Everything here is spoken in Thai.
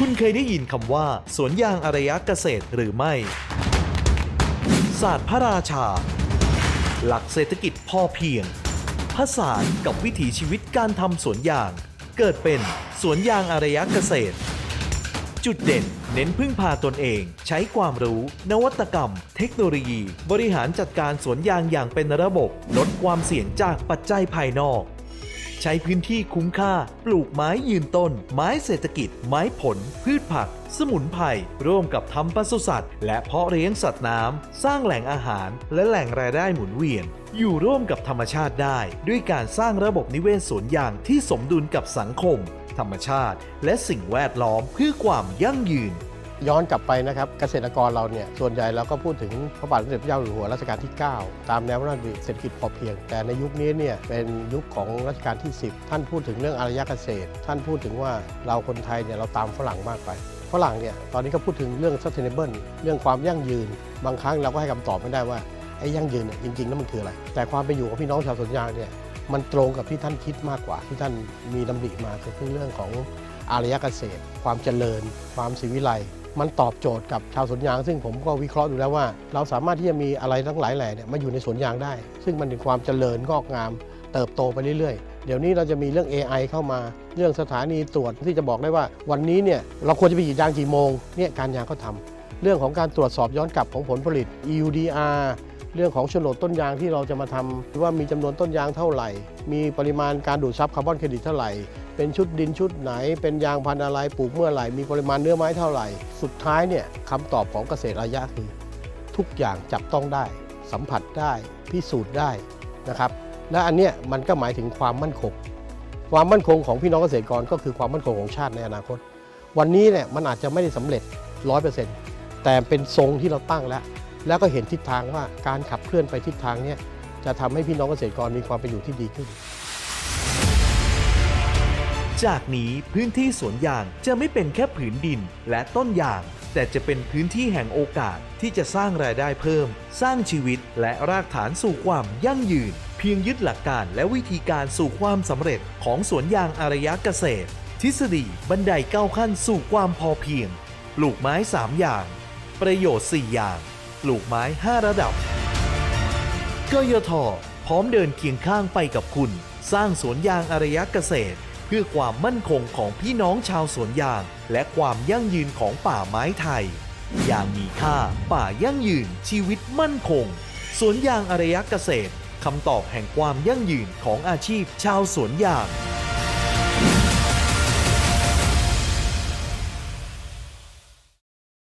คุณเคยได้ยินคำว่า สวนยางอารยะเกษตรหรือไม่ ศาสตร์พระราชา หลักเศรษฐกิจพอเพียงผสานกับวิถีชีวิตการทำสวนยาง เกิดเป็นสวนยางอารยะเกษตร จุดเด่นเน้นพึ่งพาตนเอง ใช้ความรู้ นวัตกรรม เทคโนโลยี บริหารจัดการสวนยางอย่างเป็นระบบ ลดความเสี่ยงจากปัจจัยภายนอก ใช้พื้นที่คุ้มค่า ปลูกไม้ยืนต้น ไม้เศรษฐกิจ ไม้ผล พืชผัก สมุนไพรร่วมกับทำปศุสัตว์ และเพาะเลี้ยงสัตว์น้ำ สร้างแหล่งอาหาร และแหล่งรายได้หมุนเวียน อยู่ร่วมกับธรรมชาติได้ ด้วยการสร้างระบบนิเวศสวนยางที่สมดุลกับสังคม ธรรมชาติ และสิ่งแวดล้อมเพื่อความยั่งยืน ย้อนกลับไปนะครับเกษตรกรเราเนี่ยส่วนใหญ่เราก็พูดถึงพระบาทสมเด็จพระเจ้าอยู่หัวรัชกาลที่ 9 ตามแนวพระราชดำริเศรษฐกิจพอเพียง แต่ในยุคนี้เนี่ยเป็นยุคของรัชกาลที่ 10 ท่านพูดถึงเรื่องอารยเกษตร ท่านพูดถึงว่าเราคนไทยเนี่ยเราตามฝรั่งมากไปฝรั่งเนี่ยตอนนี้ก็พูดถึงเรื่อง sustainable เรื่องความยั่งยืน บางครั้งเราก็ให้คำตอบไม่ได้ว่าไอ้ยั่งยืนเนี่ยจริงๆแล้วมันคืออะไร แต่ความเป็นอยู่ของพี่น้องชาวสวนยางเนี่ยมันตรงกับที่ท่านคิดมากกว่า ที่ท่านมีดำริมาคือเรื่องของอารยเกษตร ความเจริญ ความศิวิไล มันตอบโจทย์กับชาวสวนยาง ซึ่งผมก็วิเคราะห์ดูแล้วว่า เราสามารถที่จะมีอะไรทั้งหลายแหล่เนี่ยมาอยู่ในสวนยางได้ ซึ่งมันเป็นความเจริญงอกงาม เติบโตไปเรื่อยๆ เดี๋ยวนี้เราจะมีเรื่อง AI เข้ามา เรื่องสถานีตรวจที่จะบอกได้ว่า วันนี้เนี่ยเราควรจะไปกรีดยางกี่โมงเนี่ยการยางก็ทำเรื่องของการตรวจสอบย้อนกลับของผลผลิต EUDR เรื่องของโฉนดต้นยางที่เราจะมาทำว่ามีจำนวนต้นยางเท่าไหร่ มีปริมาณการดูดซับคาร์บอนเครดิตเท่าไหร่ เป็นชุดดินชุดไหน เป็นยางพันธุ์อะไรปลูกเมื่อไหร่ มีปริมาณเนื้อไม้เท่าไหร่ สุดท้ายเนี่ยคำตอบของเกษตรระยะคือ ทุกอย่างจับต้องได้ สัมผัสได้ พิสูจน์ได้นะครับ และอันเนี้ยมันก็หมายถึงความมั่นคง ความมั่นคงของพี่น้องเกษตรกรก็คือความมั่นคงของชาติในอนาคต วันนี้เนี่ยมันอาจจะไม่ได้สำเร็จ 100%แต่เป็นทรงที่เราตั้งแล้ว แล้วก็เห็นทิศทางว่าการขับเคลื่อนไปทิศทางเนี้ยจะทำให้พี่น้องเกษตรกรมีความเป็นอยู่ที่ดีขึ้น จากนี้พื้นที่สวนยางจะไม่เป็นแค่ผืนดินและต้นยาง แต่จะเป็นพื้นที่แห่งโอกาสที่จะสร้างรายได้เพิ่ม สร้างชีวิตและรากฐานสู่ความยั่งยืน เพียงยึดหลักการและวิธีการสู่ความสำเร็จของสวนยางอารยะเกษตร ทฤษฎีบันไดเก้าขั้นสู่ความพอเพียง ปลูกไม้ 3 อย่าง ประโยชน์ 4 อย่าง ปลูกไม้ 5 ระดับกยทพร้อมเดินเคียงข้างไปกับคุณ สร้างสวนยางอารยะเกษตร เพื่อความมั่นคงของพี่น้องชาวสวนยาง และความยั่งยืนของป่าไม้ไทย อย่างมีค่า ป่ายั่งยืน ชีวิตมั่นคง สวนยางอารยะเกษตรคำตอบแห่งความยั่งยืนของอาชีพชาวสวนยาง